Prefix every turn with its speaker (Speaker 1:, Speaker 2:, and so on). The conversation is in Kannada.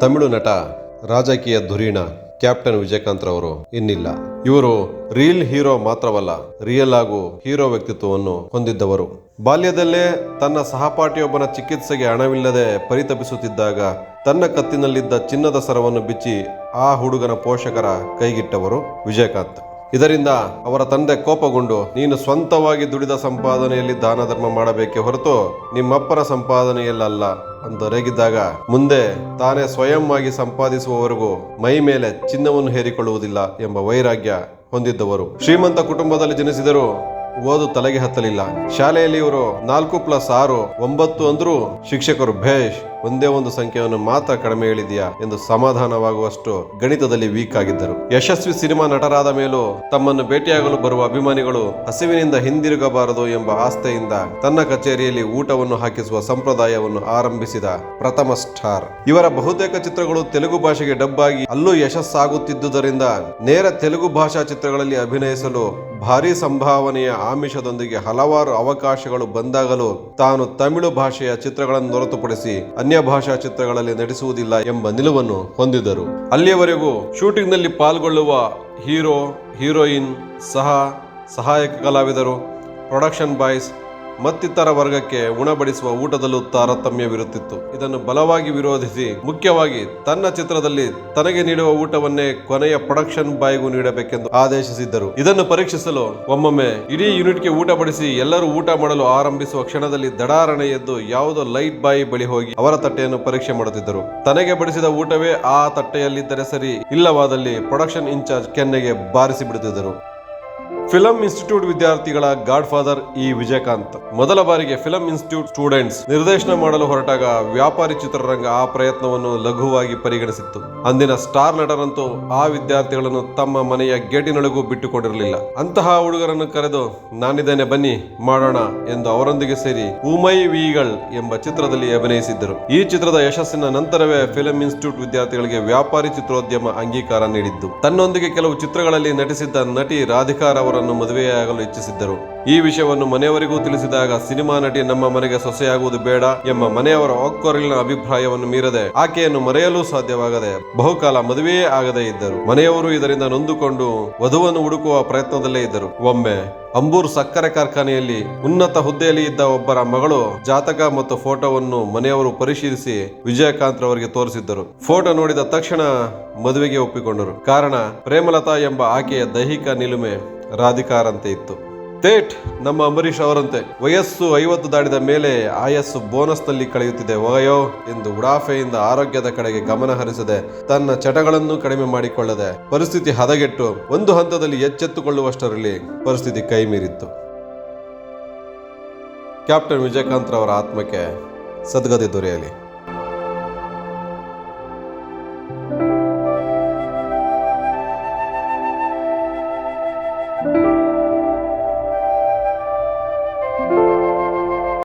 Speaker 1: ತಮಿಳು ನಟ ರಾಜಕೀಯ ಧುರೀಣ, ಕ್ಯಾಪ್ಟನ್ ವಿಜಯಕಾಂತ್ ರವರು ಇನ್ನಿಲ್ಲ. ಇವರು ರೀಲ್ ಹೀರೋ ಮಾತ್ರವಲ್ಲ ರಿಯಲ್ ಹಾಗೂ ಹೀರೋ ವ್ಯಕ್ತಿತ್ವವನ್ನು ಹೊಂದಿದ್ದವರು. ಬಾಲ್ಯದಲ್ಲೇ ತನ್ನ ಸಹಪಾಠಿಯೊಬ್ಬನ ಚಿಕಿತ್ಸೆಗೆ ಹಣವಿಲ್ಲದೆ ಪರಿತಪಿಸುತ್ತಿದ್ದಾಗ ತನ್ನ ಕತ್ತಿನಲ್ಲಿದ್ದ ಚಿನ್ನದ ಸರವನ್ನು ಬಿಚ್ಚಿ ಆ ಹುಡುಗನ ಪೋಷಕರ ಕೈಗಿಟ್ಟವರು ವಿಜಯಕಾಂತ್. ಇದರಿಂದ ಅವರ ತಂದೆ ಕೋಪಗೊಂಡು, ನೀನು ಸ್ವಂತವಾಗಿ ದುಡಿದ ಸಂಪಾದನೆಯಲ್ಲಿ ದಾನ ಧರ್ಮ ಮಾಡಬೇಕೆ ಹೊರತು ನಿಮ್ಮಪ್ಪನ ಸಂಪಾದನೆಯಲ್ಲ ರೇಗಿದ್ದಾಗ, ಮುಂದೆ ತಾನೇ ಸ್ವಯಂವಾಗಿ ಸಂಪಾದಿಸುವವರೆಗೂ ಮೈ ಮೇಲೆ ಚಿನ್ನವನ್ನು ಹೇರಿಕೊಳ್ಳುವುದಿಲ್ಲ ಎಂಬ ವೈರಾಗ್ಯ ಹೊಂದಿದ್ದವರು. ಶ್ರೀಮಂತ ಕುಟುಂಬದಲ್ಲಿ ಜನಿಸಿದರು ಓದು ತಲೆಗೆ ಹತ್ತಲಿಲ್ಲ. ಶಾಲೆಯಲ್ಲಿ ಇವರು ನಾಲ್ಕು ಪ್ಲಸ್ ಆರು, ಒಂಬತ್ತು ಅಂದ್ರೂ ಶಿಕ್ಷಕರು ಭೇಷ್. ಒಂದೇ ಒಂದು ಸಂಖ್ಯೆಯನ್ನು ಮಾತ್ರ ಕಡಿಮೆ ಹೇಳಿದೆಯಾ ಎಂದು ಸಮಾಧಾನವಾಗುವಷ್ಟು ಗಣಿತದಲ್ಲಿ ವೀಕ್ ಆಗಿದ್ದರು. ಯಶಸ್ವಿ ಸಿನಿಮಾ ನಟರಾದ ಮೇಲೂ ತಮ್ಮನ್ನು ಭೇಟಿಯಾಗಲು ಬರುವ ಅಭಿಮಾನಿಗಳು ಹಸಿವಿನಿಂದ ಹಿಂದಿರುಗಬಾರದು ಎಂಬ ಆಸ್ಥೆಯಿಂದ ತನ್ನ ಕಚೇರಿಯಲ್ಲಿ ಊಟವನ್ನು ಹಾಕಿಸುವ ಸಂಪ್ರದಾಯವನ್ನು ಆರಂಭಿಸಿದ ಪ್ರಥಮ ಸ್ಟಾರ್. ಇವರ ಬಹುತೇಕ ಚಿತ್ರಗಳು ತೆಲುಗು ಭಾಷೆಗೆ ಡಬ್ ಆಗಿ ಅಲ್ಲೂ ಯಶಸ್ಸಾಗುತ್ತಿದ್ದುದರಿಂದ ನೇರ ತೆಲುಗು ಭಾಷಾ ಚಿತ್ರಗಳಲ್ಲಿ ಅಭಿನಯಿಸಲು ಭಾರೀ ಸಂಭಾವನೆಯ ಆಮಿಷದೊಂದಿಗೆ ಹಲವಾರು ಅವಕಾಶಗಳು ಬಂದಾಗಲೂ ತಾನು ತಮಿಳು ಭಾಷೆಯ ಚಿತ್ರಗಳನ್ನು ಹೊರತುಪಡಿಸಿ ಅನ್ಯ ಭಾಷಾ ಚಿತ್ರಗಳಲ್ಲಿ ನಟಿಸುವುದಿಲ್ಲ ಎಂಬ ನಿಲುವನ್ನು ಹೊಂದಿದ್ದರು. ಅಲ್ಲಿಯವರೆಗೂ ಶೂಟಿಂಗ್ನಲ್ಲಿ ಪಾಲ್ಗೊಳ್ಳುವ ಹೀರೋ, ಹೀರೋಯಿನ್ ಸಹ ಸಹಾಯಕ ಕಲಾವಿದರು, ಪ್ರೊಡಕ್ಷನ್ ಬಾಯ್ಸ್ ಮತ್ತಿತರ ವರ್ಗಕ್ಕೆ ಉಣಬಡಿಸುವ ಊಟದಲ್ಲೂ ತಾರತಮ್ಯವಿರುತ್ತಿತ್ತು ಇದನ್ನು ಬಲವಾಗಿ ವಿರೋಧಿಸಿ ಮುಖ್ಯವಾಗಿ ತನ್ನ ಚಿತ್ರದಲ್ಲಿ ತನಗೆ ನೀಡುವ ಊಟವನ್ನೇ ಕೊನೆಯ ಪ್ರೊಡಕ್ಷನ್ ಬಾಯ್ಗೂ ನೀಡಬೇಕೆಂದು ಆದೇಶಿಸಿದ್ದರು. ಇದನ್ನು ಪರೀಕ್ಷಿಸಲು ಒಮ್ಮೊಮ್ಮೆ ಇಡೀ ಯೂನಿಟ್ಗೆ ಊಟ ಬಡಿಸಿ ಎಲ್ಲರೂ ಊಟ ಮಾಡಲು ಆರಂಭಿಸುವ ಕ್ಷಣದಲ್ಲಿ ದಡಾರಣೆ ಎದ್ದು ಯಾವುದೋ ಲೈಟ್ ಬಾಯಿ ಬಳಿ ಹೋಗಿ ಅವರ ತಟ್ಟೆಯನ್ನು ಪರೀಕ್ಷೆ ಮಾಡುತ್ತಿದ್ದರು. ತನಗೆ ಬಡಿಸಿದ ಊಟವೇ ಆ ತಟ್ಟೆಯಲ್ಲಿದ್ದರೆ ಸರಿ, ಇಲ್ಲವಾದಲ್ಲಿ ಪ್ರೊಡಕ್ಷನ್ ಇನ್ಚಾರ್ಜ್ ಕೆನ್ನೆಗೆ ಬಾರಿಸಿ ಬಿಡುತ್ತಿದ್ದರು. ಫಿಲಂ ಇನ್ಸ್ಟಿಟ್ಯೂಟ್ ವಿದ್ಯಾರ್ಥಿಗಳ ಗಾಡ್ ಫಾದರ್ ಇ ವಿಜಯಕಾಂತ್. ಮೊದಲ ಬಾರಿಗೆ ಫಿಲಂ ಇನ್ಸ್ಟಿಟ್ಯೂಟ್ ಸ್ಟೂಡೆಂಟ್ಸ್ ನಿರ್ದೇಶನ ಮಾಡಲು ಹೊರಟಾಗ ವ್ಯಾಪಾರಿ ಚಿತ್ರರಂಗ ಆ ಪ್ರಯತ್ನವನ್ನು ಲಘುವಾಗಿ ಪರಿಗಣಿಸಿತ್ತು. ಅಂದಿನ ಸ್ಟಾರ್ ನಟರಂತೂ ಆ ವಿದ್ಯಾರ್ಥಿಗಳನ್ನು ತಮ್ಮ ಮನೆಯ ಗೇಟಿನೊಳಗೂ ಬಿಟ್ಟುಕೊಂಡಿರಲಿಲ್ಲ ಅಂತಹ ಹುಡುಗರನ್ನು ಕರೆದು, ನಾನಿದ್ದೇನೆ, ಬನ್ನಿ, ಮಾಡೋಣ ಎಂದು ಅವರೊಂದಿಗೆ ಸೇರಿ ಉಮೈ ವಿಗಳ್ ಎಂಬ ಚಿತ್ರದಲ್ಲಿ ಅಭಿನಯಿಸಿದ್ದರು. ಈ ಚಿತ್ರದ ಯಶಸ್ಸಿನ ನಂತರವೇ ಫಿಲಂ ಇನ್ಸ್ಟಿಟ್ಯೂಟ್ ವಿದ್ಯಾರ್ಥಿಗಳಿಗೆ ವ್ಯಾಪಾರಿ ಚಿತ್ರೋದ್ಯಮ ಅಂಗೀಕಾರ ನೀಡಿದ್ದು. ತನ್ನೊಂದಿಗೆ ಕೆಲವು ಚಿತ್ರಗಳಲ್ಲಿ ನಟಿಸಿದ್ದ ನಟಿ ರಾಧಿಕಾ ಅವರನ್ನು ಮದುವೆಯಾಗಲು ಇಚ್ಛಿಸಿದ್ದರು. ಈ ವಿಷಯವನ್ನು ಮನೆಯವರಿಗೂ ತಿಳಿಸಿದಾಗ ಸಿನಿಮಾ ನಟಿ ನಮ್ಮ ಮನೆಗೆ ಸೊಸೆಯಾಗುವುದು ಬೇಡ ಎಂಬ ಮನೆಯವರ ಒಕ್ಕೊರಲಿನ ಅಭಿಪ್ರಾಯವನ್ನು ಮೀರದೆ ಆಕೆಯನ್ನು ಮರೆಯಲು ಸಾಧ್ಯವಾಗದೆ ಬಹುಕಾಲ ಮದುವೆಯೇ ಆಗದೇ ಇದ್ದರು. ಮನೆಯವರು ಇದರಿಂದ ನೊಂದುಕೊಂಡು ವಧುವನ್ನು ಹುಡುಕುವ ಪ್ರಯತ್ನದಲ್ಲೇ ಇದ್ದರು. ಒಮ್ಮೆ ಅಂಬೂರ್ ಸಕ್ಕರೆ ಕಾರ್ಖಾನೆಯಲ್ಲಿ ಉನ್ನತ ಹುದ್ದೆಯಲ್ಲಿ ಇದ್ದ ಒಬ್ಬರ ಮಗಳು ಜಾತಕ ಮತ್ತು ಫೋಟೋವನ್ನು ಮನೆಯವರು ಪರಿಶೀಲಿಸಿ ವಿಜಯಕಾಂತ್ ರವರಿಗೆ ತೋರಿಸಿದ್ದರು. ಫೋಟೋ ನೋಡಿದ ತಕ್ಷಣ ಮದುವೆಗೆ ಒಪ್ಪಿಕೊಂಡರು. ಕಾರಣ ಪ್ರೇಮಲತಾ ಎಂಬ ಆಕೆಯ ದೈಹಿಕ ನಿಲುಮೆ ರಾಧಿಕಾರಂತೆ ಇತ್ತು. ತೇಟ್ ನಮ್ಮ ಅಂಬರೀಷ್ ಅವರಂತೆ ವಯಸ್ಸು ಐವತ್ತು ದಾಟಿದ ಮೇಲೆ ಆಯಸ್ಸು ಬೋನಸ್ನಲ್ಲಿ ಕಳೆಯುತ್ತಿದೆ. ವಯೋ ಎಂದು ಉಡಾಫೆಯಿಂದ ಆರೋಗ್ಯದ ಕಡೆಗೆ ಗಮನ ಹರಿಸದೆ ತನ್ನ ಚಟಗಳನ್ನು ಕಡಿಮೆ ಮಾಡಿಕೊಳ್ಳದೆ ಪರಿಸ್ಥಿತಿ ಹದಗೆಟ್ಟು ಒಂದು ಹಂತದಲ್ಲಿ ಎಚ್ಚೆತ್ತುಕೊಳ್ಳುವಷ್ಟರಲ್ಲಿ ಪರಿಸ್ಥಿತಿ ಕೈ ಮೀರಿತ್ತು. ಕ್ಯಾಪ್ಟನ್ ವಿಜಯಕಾಂತ್ ರವರ ಆತ್ಮಕ್ಕೆ ಸದ್ಗತಿ ದೊರೆಯಲಿ.